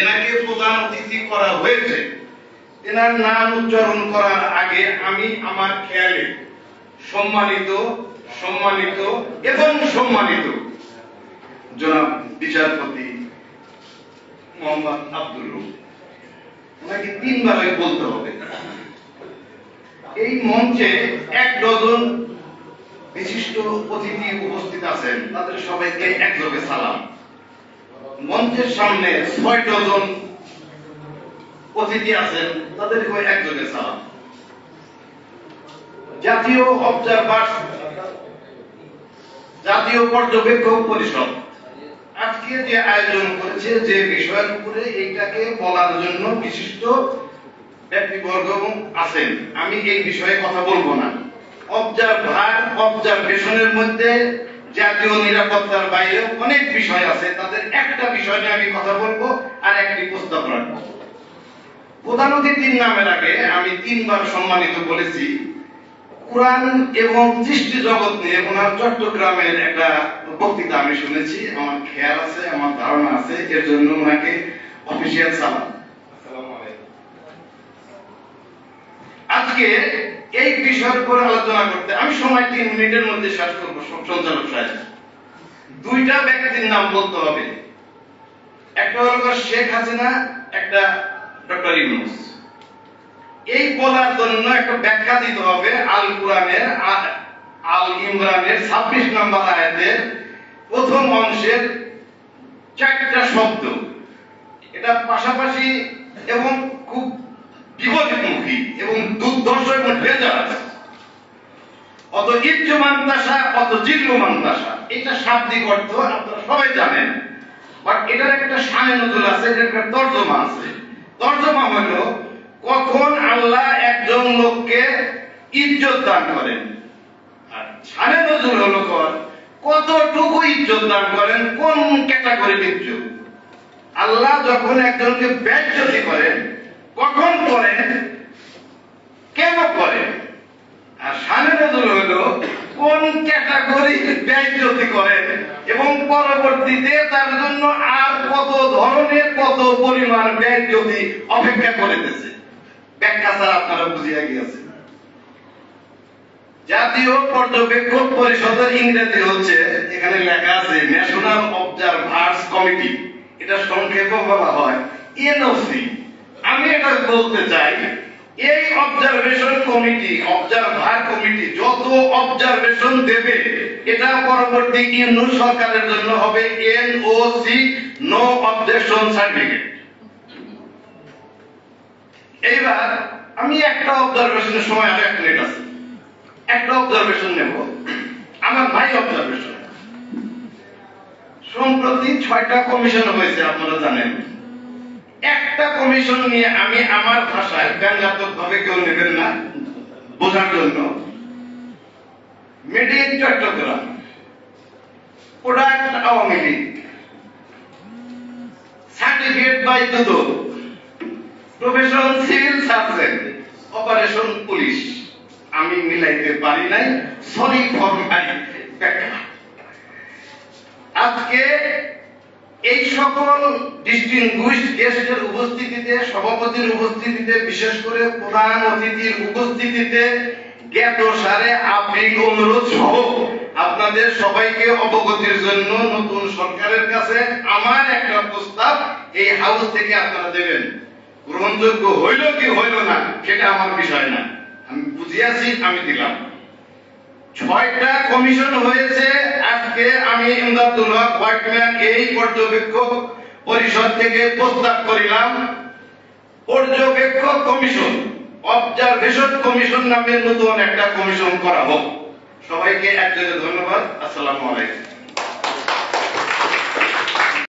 এনাকে প্রধান অতিথি করা হয়েছে, এনার নাম উচ্চারণ করার আগে আমি আমার খেয়ালে সম্মানিত সম্মানিত এবং সম্মানিত জনাব বিচারপতি মোহাম্মদ আব্দুল রুফ ওনাকে আগে বলতে হবে। এই মঞ্চে এক ডজন বিশিষ্ট অতিথি উপস্থিত আছেন। তাদের সবাইকে একযোগে সালাম। মঞ্চের সামনে ছয় ডজন অতিথি আছেন তাদেরকে একযোগে সালাম। জাতীয় অবজারভার, জাতীয় পর্যবেক্ষক পরিষদ। আজকে যে আয়োজন করেছে, যে বিষয়ের উপরে এইটাকে বলার জন্য বিশিষ্ট ব্যক্তিবর্গ আছেন। আমি এই বিষয়ে কথা বলব না। অবজারভার, অবজারভেশনের মধ্যে জাতীয় নিরাপত্তার বাইরে অনেক বিষয় আছে, তাদের একটা বিষয় নিয়ে আমি কথা বলব আর একটি প্রস্তাব রাখব প্রধান অতিথির নামের আগে আমি তিনবার সম্মানিত বলেছি কোরআন এবং সৃষ্টি জগৎ নিয়ে ওনার চট্টগ্রামের একটা বক্তৃতা আমি শুনেছি। আমার খেয়াল আছে আমার ধারণা আছে এর জন্য ওনাকে অফিসিয়াল সালাম। আজকে এই বিষয়ের উপর আলোচনা করতে আমি সময় তিন মিনিটের মধ্যে শেষ করব সঞ্চালক সাহেব। দুইটা ব্যক্তির নাম বলতে হবে। একটা হলো শেখ হাসিনা, একটা ডক্টর ইউনুস। এই বলার জন্য একটা ব্যাখ্যা দিতে হবে আল কোরআনের আল ইমরানের ছাব্বিশ নম্বর আয়াতের প্রথম অংশের চারটা শব্দ। এটা পাশাপাশি এবং খুব বিপরীতমুখী এবং দুর্ধর্ষ এবং অত ইজ্জু মান্তাসা অত জিল্লু মান্তাসা এটা শাব্দিক অর্থ আপনারা সবাই জানেন। বাট এটার একটা আছে, এটার একটা তর্জমা আছে। তর্জমা হলো কখন আল্লাহ একজন লোককে ইজ্জত দান করেন। আর হলো কর, কতটুকু ইজ্জত দান করেন, কোন ক্যাটাগরির ইজ্জত আল্লাহ যখন একজনকে ব্যজ্যতি করেন, কখন করেন? কেন করেন? আর সানে নজর কোন ক্যাটাগরি ব্যয়জ্যোতি করেন এবং পরবর্তীতে তার জন্য আর কত ধরনের কত পরিমাণ ব্যয়জ্যোতি অপেক্ষা করিতেছে? ব্যাখ্যা ছাড়া আপনারা বুঝিয়া গিয়েছেন জাতীয় পর্যবেক্ষক পরিষদের ইংরেজি হচ্ছে, এখানে লেখা আছে ন্যাশনাল অবজারভার্স কমিটি এটা সংক্ষেপে বলা হয় এনওসি আমি এটা বলতে চাই এই অবজারভেশন কমিটি অবজারভার কমিটি যত অবজারভেশন দেবে, এটা পরবর্তী ইউনু সরকারের জন্য হবে এনওসি নো অবজেকশন সার্টিফিকেট এইবার আমি একটা অবজারভেশনের সময় আর এক মিনিট আছে। একটা অবজারভেশন নেব। আমার ভাই অবজারভেশন সম্প্রতি ছয়টা কমিশন হয়েছে, আপনারা জানেন। একটা কমিশন নিয়ে আমি আমার ভাষায় ব্যঙ্গাত্মক ভাবে কেউ নেবেন না, বোঝার জন্য। Made in Chittagong product Awami League. Certificate by Dudok. Profession civil surgeon operation police আমি মিলাইতে পারি নাই সরি ফর মাই আজকে এই সকল ডিস্টিংগুইশড গেস্টের উপস্থিতিতে, সভাপতির উপস্থিতিতে, বিশেষ করে প্রধান অতিথির উপস্থিতিতে জ্ঞাত সারে আপিল অনুরোধ সহ আপনাদের সবাইকে অবগতির জন্য নতুন সরকারের কাছে আমার একটা প্রস্তাব এই হাউস থেকে আপনারা দেবেন। গ্রহণযোগ্য হইল কি হইল না, সেটা আমার বিষয় না। আমি বুঝিয়াছি, আমি দিলাম। ছয়টা কমিশন হয়েছে। আজকে আমি ইমদাদুল হক হোয়াইটম্যান এই পর্যবেক্ষক পরিষদ থেকে প্রস্তাব করিলাম। পর্যবেক্ষক কমিশন অবজারভেশন কমিশন নামে নতুন একটা কমিশন করা হোক। সবাইকে একযোগে ধন্যবাদ। আসসালামু আলাইকুম।